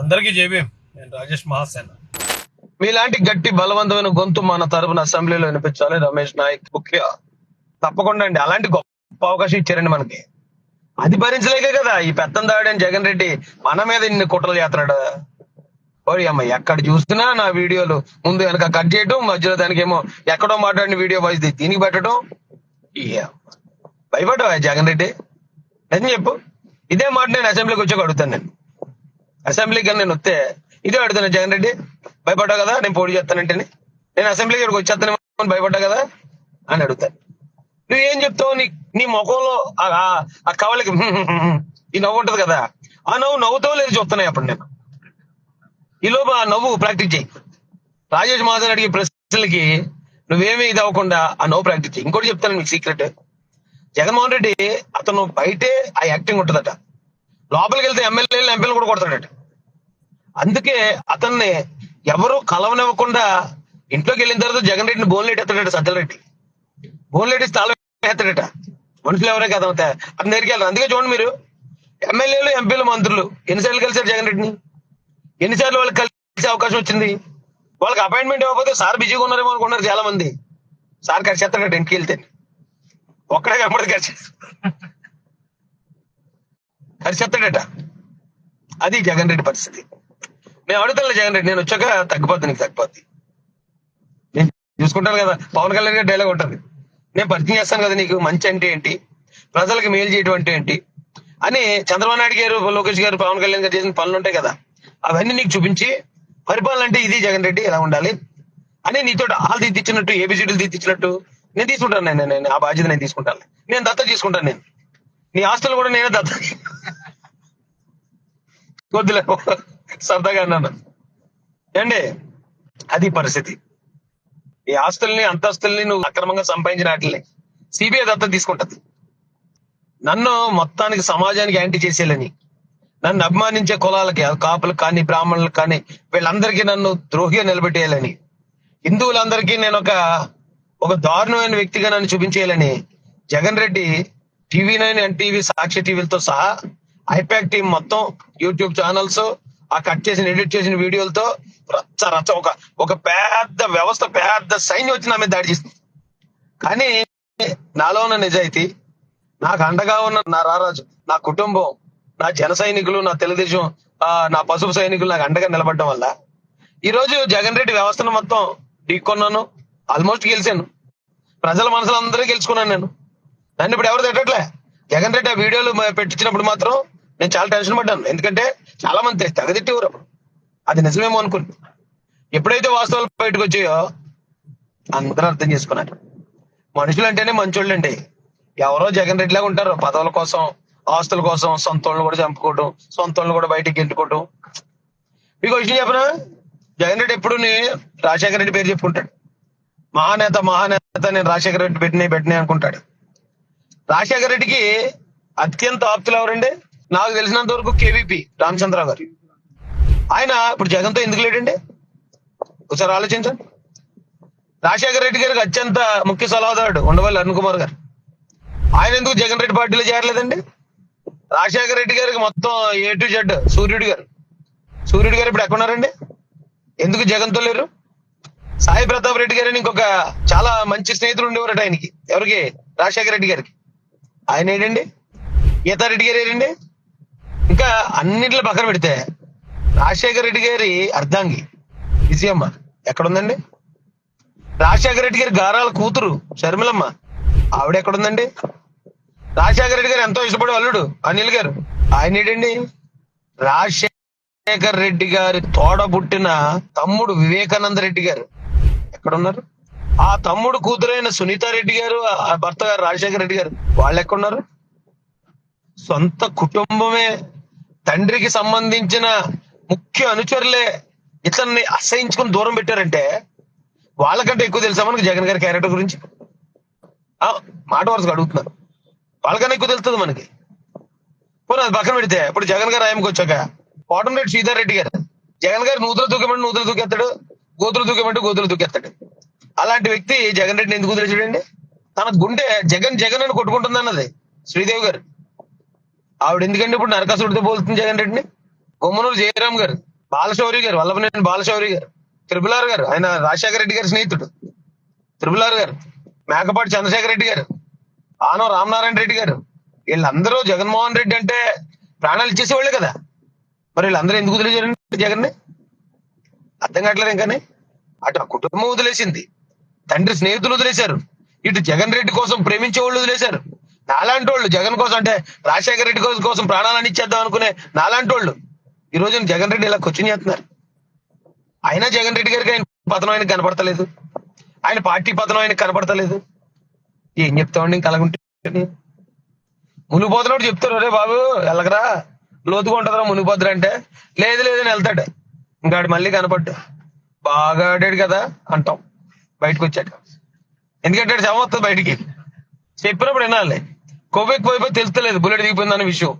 అందరికీ జేబీఎం నేను రాజేష్ మహాసేన. మీలాంటి గట్టి బలవంతమైన గొంతు మన తరపున అసెంబ్లీలో వినిపించాలి రమేష్ నాయక్. ముఖ్య. తప్పకుండా అండి. అలాంటి గొప్ప అవకాశం ఇచ్చారండి మనకి. అది భరించలేకే కదా. ఈ పెత్తం దాడని జగన్ రెడ్డి మన మీద ఇన్ని కుట్రలు చేస్తున్నాడు. ఓరి అమ్మ ఎక్కడ చూసినా నా వీడియోలు ముందు వెనక కట్ చేయటం మధ్యలో దానికి ఏమో ఎక్కడో మాట్లాడిన వీడియో వాయిస్ దీనికి పెట్టడం. ఇయ్య. భయపడ్డావా జగన్ రెడ్డి? నిజం చెప్పు. ఇదే మాట నేను అసెంబ్లీకి వచ్చాక అడుగుతాను నేను. అసెంబ్లీకి కానీ నేను వస్తే ఇదే అడుగుతాను జగన్ రెడ్డి. భయపడ్డావు కదా? నేను పోటీ చేస్తానంటే నేను అసెంబ్లీకి ఇక్కడికి వచ్చేస్తాను భయపడ్డా కదా? అని అడుగుతాను ఏం చెప్తావు? నీ నీ ముఖంలో ఆ- కవలకి ఈ నవ్వు ఉంటది కదా? ఆ నవ్వు నవ్వుతో లేదు చూస్తున్నాయి అప్పుడు నేను. ఈ లోపు ఆ నవ్వు ప్రాక్టీస్ చేయి. రాజేష్ మహాజన్ అడిగే ప్రశ్నలకి నువ్వేమీ ఇది అవ్వకుండా ఆ నవ్వు ప్రాక్టీస్ చేయి. ఇంకోటి చెప్తాను మీకు సీక్రెట్. జగన్మోహన్ రెడ్డి అతను బయటే ఆ యాక్టింగ్ ఉంటుందట. లోపలికి వెళ్తే ఎమ్మెల్యేలు ఎంపీలు కూడా కొడతాడట. అందుకే అతన్ని ఎవరు కలవనివ్వకుండా ఇంట్లోకి వెళ్ళిన తర్వాత జగన్ రెడ్డిని బోన్లేట్ ఎత్తాడట సజ్జలరెడ్డి. బోన్లేటి స్థానం ఎత్తాడట మనుషులు ఎవరే కదా అవుతాయి అతని దగ్గరికి వెళ్ళరు అందుకే చూడండి మీరు. ఎమ్మెల్యేలు ఎంపీలు మంత్రులు ఎన్నిసార్లు కలిసారు జగన్ రెడ్డిని? ఎన్నిసార్లు వాళ్ళకి కలిసే అవకాశం వచ్చింది? వాళ్ళకి అపాయింట్మెంట్ ఇవ్వకపోతే సార్ బిజీగా ఉన్నారేమో అనుకున్నారు చాలా మంది సార్ ఖర్చు ఎత్తాడట ఇంటికి వెళ్తే. ఒక్కడే కనపడదు ఖర్చు ఖర్చు ఎత్తాడట అది జగన్ రెడ్డి పరిస్థితి. నేను అడుగుతాను జగన్ రెడ్డి నేను వచ్చాక తగ్గిపోద్ది నీకు తగ్గిపోద్ది. నేను చూసుకుంటాను కదా పవన్ కళ్యాణ్ గారి డైలాగ్ ఉంటుంది. నేను పరిచయం చేస్తాను కదా నీకు మంచి అంటే ఏంటి ప్రజలకు మేలు చేయడం అంటే ఏంటి అని చంద్రబాబు నాయుడు గారు లోకేష్ గారు పవన్ కళ్యాణ్ గారు చేసిన పనులు ఉంటాయి కదా అవన్నీ నీకు చూపించి పరిపాలన అంటే ఇది జగన్ రెడ్డి ఎలా ఉండాలి అని నీతో ఆలు తీర్చినట్టు ఏబిసిడీలు తీర్చినట్టు నేను తీసుకుంటాను నేను నేను ఆ బాధ్యత నేను తీసుకుంటాను. నేను దత్త తీసుకుంటాను నేను. నీ ఆస్తులు కూడా నేనే దత్త కొద్దిలే. సరదాగా అన్నాను. ఏండి అది పరిస్థితి. ఈ ఆస్తుల్ని అంతస్తుల్ని నువ్వు అక్రమంగా సంపాదించిన వాటిని సిబిఐ దత్త తీసుకుంటది. నన్ను మొత్తానికి సమాజానికి యాంటీ చేసేయాలని నన్ను అభిమానించే కులాలకి కాపులకు కానీ బ్రాహ్మణులకు కానీ వీళ్ళందరికీ నన్ను ద్రోహిగా నిలబెట్టేయాలని హిందువులందరికీ నేను ఒక ఒక దారుణమైన వ్యక్తిగా నన్ను చూపించేయాలని Jagan Reddy TV nine NTV Sakshi టీవీలతో సహా ఐపాక్ టీం మొత్తం యూట్యూబ్ ఛానల్స్ ఆ కట్ చేసిన ఎడిట్ చేసిన వీడియోలతో రచ్చ రచ్చ ఒక ఒక పెద్ద వ్యవస్థ పెద్ద సైన్యం వచ్చి నా మీద దాడి చేసింది. కానీ నాలో ఉన్న నిజాయితీ నాకు అండగా ఉన్న నా రారాజు నా కుటుంబం నా జన సైనికులు నా తెలుగుదేశం నా పసుపు సైనికులు నాకు అండగా నిలబడడం వల్ల ఈ రోజు జగన్ రెడ్డి వ్యవస్థను మొత్తం ఢీకొన్నాను ఆల్మోస్ట్ గెలిచాను. ప్రజల మనసులందరూ గెలుచుకున్నాను నేను. నన్ను ఇప్పుడు ఎవరు తిట్టట్లే? జగన్ రెడ్డి ఆ వీడియోలు పెట్టించినప్పుడు మాత్రం నేను చాలా టెన్షన్ పడ్డాను. ఎందుకంటే చాలా మంది తెగదిట్టేవారు అప్పుడు. అది నిజమేమో అనుకుని ఎప్పుడైతే వాస్తవాలు బయటకు వచ్చాయో అందరూ అర్థం చేసుకున్నారు. మనుషులు అంటేనే మంచోళ్ళు అండి ఎవరో జగన్ రెడ్డి లాగా ఉంటారు. పదవుల కోసం ఆస్తుల కోసం సొంత కూడా చంపుకోవడం సొంతోళ్ళు కూడా బయటికి గెంటుకోవడం మీకు విషయం చెప్పనా? జగన్ రెడ్డి ఎప్పుడు రాజశేఖర రెడ్డి పేరు చెప్పుకుంటాడు. మహానేత మహానేత నేను రాజశేఖర రెడ్డి పెట్టినే పెట్టినే అనుకుంటాడు. రాజశేఖర రెడ్డికి అత్యంత ఆప్తులు ఎవరండి? నాకు తెలిసినంత వరకు కేవీపీ రామచంద్ర గారు. ఆయన ఇప్పుడు జగన్తో ఎందుకు లేడండి ఒకసారి ఆలోచించండి. రాజశేఖర రెడ్డి గారికి అత్యంత ముఖ్య సలహాదారుడు ఉండవల్లి అరుణ్ కుమార్ గారు. ఆయన ఎందుకు జగన్ రెడ్డి పార్టీలో చేరలేదండి? రాజశేఖర రెడ్డి గారికి మొత్తం ఏ టు జెడ్ సూర్యుడు గారు. సూర్యుడు గారు ఇప్పుడు ఎక్కడున్నారండి ఎందుకు జగన్తో లేరు? సాయి ప్రతాప్ రెడ్డి గారు ఇంకొక చాలా మంచి స్నేహితులు ఉండేవారట ఆయనకి. ఎవరికి? రాజశేఖర రెడ్డి గారికి. ఆయన ఏంటండి గీతారెడ్డి గారు ఏంటండి ఇంకా అన్నింటిలో పక్కన పెడితే రాజశేఖర రెడ్డి గారి అర్ధాంగి విజయమ్మ ఎక్కడుందండి? రాజశేఖర రెడ్డి గారి గారాల కూతురు షర్మిలమ్మ. ఆవిడ ఎక్కడుందండి? రాజశేఖర రెడ్డి గారు ఎంతో ఇష్టపడే అల్లుడు అనిల్ గారు. ఆయన ఏంటండి? రాజశేఖర్ రెడ్డి గారి తోడ పుట్టిన తమ్ముడు వివేకానంద రెడ్డి గారు. ఎక్కడున్నారు? ఆ తమ్ముడు కూతురైన సునీతారెడ్డి గారు ఆ భర్త గారు రాజశేఖర రెడ్డి గారు. వాళ్ళు ఎక్కడున్నారు? సొంత కుటుంబమే తండ్రికి సంబంధించిన ముఖ్య అనుచరులే ఇతన్ని అసహించుకుని దూరం పెట్టారంటే వాళ్ళకంటే ఎక్కువ తెలుసా మనకు జగన్ గారి క్యారెక్టర్ గురించి? మాట వరుసగా అడుగుతున్నారు వాళ్ళకన్నా ఎక్కువ తెలుస్తుంది మనకి. పోనీ అది పక్కన పెడితే ఇప్పుడు జగన్ గారు ఆయనకు వచ్చాక కోటంరెడ్డి శ్రీధర్ రెడ్డి గారు జగన్ గారు నూతులు దూకమంటే నూతులు దూకేస్తాడు గోతులు దూకమంటే గోతులు దూకేస్తాడు అలాంటి వ్యక్తి జగన్ రెడ్డిని ఎందుకు వదిలేసాడు చూడండి తన గుండె జగన్ జగన్ అని కొట్టుకుంటుంది అన్నది శ్రీదేవి గారు. ఆవిడ ఎందుకంటే ఇప్పుడు నరకాసుడితో పోలుతుంది జగన్ రెడ్డిని? కొమ్మనూరు జయరామ్ గారు బాలశౌరి గారు వల్లభనేని బాలశౌరి గారు త్రిపులార్ గారు ఆయన రాజశేఖర రెడ్డి గారి స్నేహితుడు త్రిపులార్ గారు మేకపాటి చంద్రశేఖర రెడ్డి గారు ఆనవ రామనారాయణ రెడ్డి గారు వీళ్ళందరూ జగన్మోహన్ రెడ్డి అంటే ప్రాణాలు ఇచ్చేసేవాళ్ళే కదా. మరి వీళ్ళందరూ ఎందుకు వదిలేశారండి జగన్ని? అర్థం కావట్లేదు ఇంకానే అటు ఆ కుటుంబం వదిలేసింది తండ్రి స్నేహితులు వదిలేశారు ఇటు జగన్ రెడ్డి కోసం ప్రేమించే వాళ్ళు వదిలేశారు. నాలాంటి వాళ్ళు జగన్ కోసం అంటే రాజశేఖర రెడ్డి కోసం కోసం ప్రాణాలను ఇచ్చేద్దాం అనుకునే నాలాంటి వాళ్ళు ఈ రోజున జగన్ రెడ్డి ఇలా క్వశ్చన్ చేస్తున్నారు. అయినా జగన్ రెడ్డి గారికి ఆయన పతనం ఆయనకు కనపడతలేదు. ఆయన పార్టీ పతనం ఆయనకు కనపడతలేదు. ఏం చెప్తామండి ఇంకా అలాగుంటే? మునిగిపోతున్నాడు చెప్తారు రే బాబు వెళ్ళగరా లోతుగా ఉంటుందిరా మునిగిపోతురా అంటే లేదు లేదని వెళ్తాడు. ఇంకాడు మళ్ళీ కనపడ్డు. బాగా ఆడాడు కదా అంటాం. బయటకు వచ్చాక ఎందుకంటే ఆడు శవం వస్తుంది బయటికి. చెప్పినప్పుడు వినాలి. కొవ్వెక్కి పోయిపోయి తెలుస్తలేదు బుల్లెట్ దిగిపోయిందన్న విషయం.